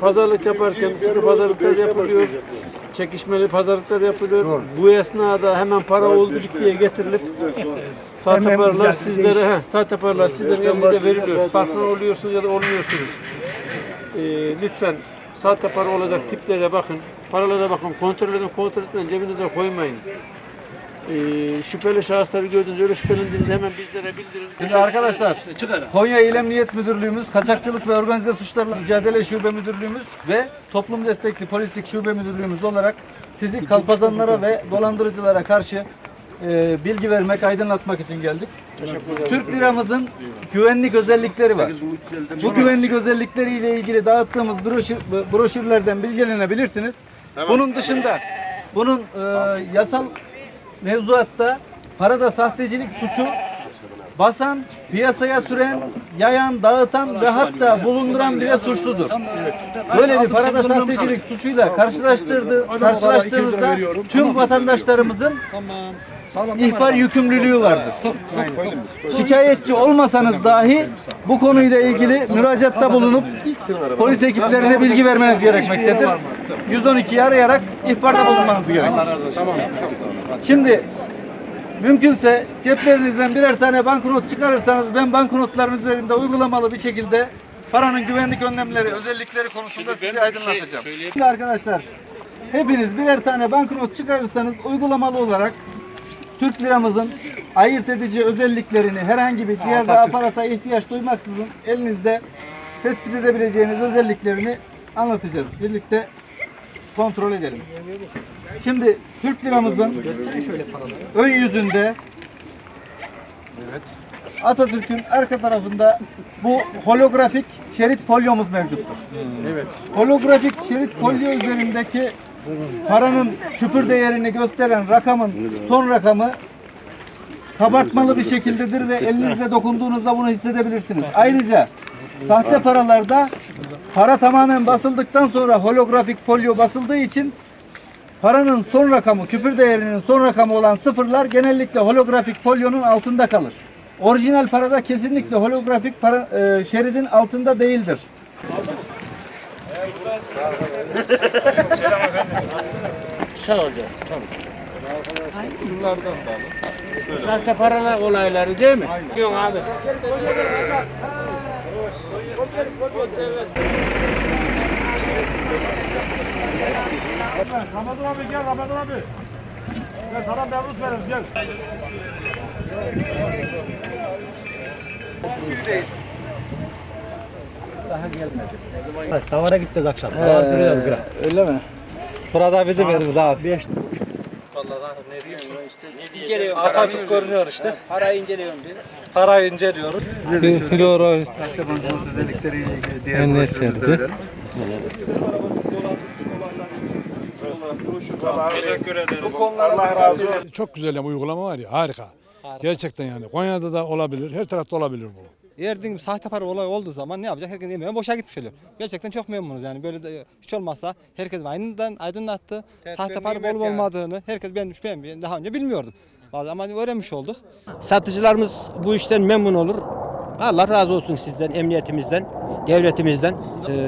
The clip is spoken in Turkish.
pazarlık yaparken sıkı pazarlıklar yapılıyor. Çekişmeli pazarlıklar yapılıyor. Bu esnada hemen para oldu bittiye getirilip sahte Hemen paralar güzel, sizlere, he, sahte paralar sizlerin elinize veriliyor. Farklı oluyorsunuz ya da olmuyorsunuz. Ee, lütfen sahte para olacak tiplere bakın, paralara bakın, kontrol edin, kontrol etmeyin, cebinize koymayın. Ee, şüpheli şahısları gördüğünüzde öyle şüphelendiğinizde hemen bizlere bildirin. Şimdi arkadaşlar Konya İl Emniyet Müdürlüğümüz, Kaçakçılık ve Organize Suçlarla Mücadele Şube Müdürlüğümüz ve Toplum Destekli Polislik Şube Müdürlüğümüz olarak sizi kalpazanlara ve dolandırıcılara karşı e, bilgi vermek, aydınlatmak için geldik. Türk liramızın güvenlik özellikleri var. Bu güvenlik özellikleriyle ilgili dağıttığımız broşür, broşürlerden bilgilenebilirsiniz. Bunun dışında bunun e, yasal mevzuatta parada sahtecilik suçu basan, piyasaya süren, yayan, dağıtan ve hatta bulunduran bile suçludur. Böyle bir parada sahtecilik suçuyla karşılaştırdı, karşılaştığımızda tüm vatandaşlarımızın ihbar yükümlülüğü vardır. Şikayetçi olmasanız dahi bu konuyla ilgili müracaatta bulunup polis ekiplerine bilgi vermeniz gerekmektedir. 112'yi arayarak ihbarda bulunmanız gerekir. Şimdi mümkünse ceplerinizden birer tane banknot çıkarırsanız ben banknotların üzerinde uygulamalı bir şekilde paranın güvenlik önlemleri, özellikleri konusunda sizi aydınlatacağım. Şimdi arkadaşlar hepiniz birer tane banknot çıkarırsanız uygulamalı olarak Türk liramızın ayırt edici özelliklerini herhangi bir cihaza, aparata ihtiyaç duymaksızın elinizde tespit edebileceğiniz özelliklerini anlatacağız. Birlikte kontrol edelim. Şimdi Türk liramızın ön yüzünde Atatürk'ün arka tarafında bu holografik şerit folyomuz mevcuttur. Evet. Holografik şerit folyo üzerindeki paranın küpür değerini gösteren rakamın son rakamı kabartmalı bir şekildedir ve elinizle dokunduğunuzda bunu hissedebilirsiniz. Ayrıca sahte paralarda para tamamen basıldıktan sonra holografik folyo basıldığı için paranın son rakamı, küpür değerinin son rakamı olan sıfırlar genellikle holografik folyonun altında kalır. Orijinal parada kesinlikle holografik para, e, şeridin altında değildir. Sağ ol canım. Tamam. Şunlardan da alın. Sahte paralar olayları değil mi? Yok abi. Ramazan abi gel Ramazan abi. Gel sana mevruz veririz gel. Davara gideceğiz akşam. Davar sürüyoruz biraz. Öyle mi? Burada bizi veririz abi. Beş Atatürk görünüyor işte. Parayı inceliyorum diyor. Parayı inceliyoruz. Floro özellikleriyle ilgili diğer En içeride. verelim. Çok güzel yani uygulama var ya harika. Gerçekten yani Konya'da da olabilir, her tarafta olabilir bu. Dediğim gibi sahte para olay olduğu zaman ne yapacak? Herkes yemeğe boşa gitmiş oluyor. Gerçekten çok memnunuz yani böyle de hiç olmazsa herkes aynından aydınlattı. sahte para olup olmadığını herkes ben, ben, ben daha önce bilmiyordum. Vallahi Ama öğrenmiş olduk. Satıcılarımız bu işten memnun olur. Allah razı olsun sizden, emniyetimizden, devletimizden. Ee,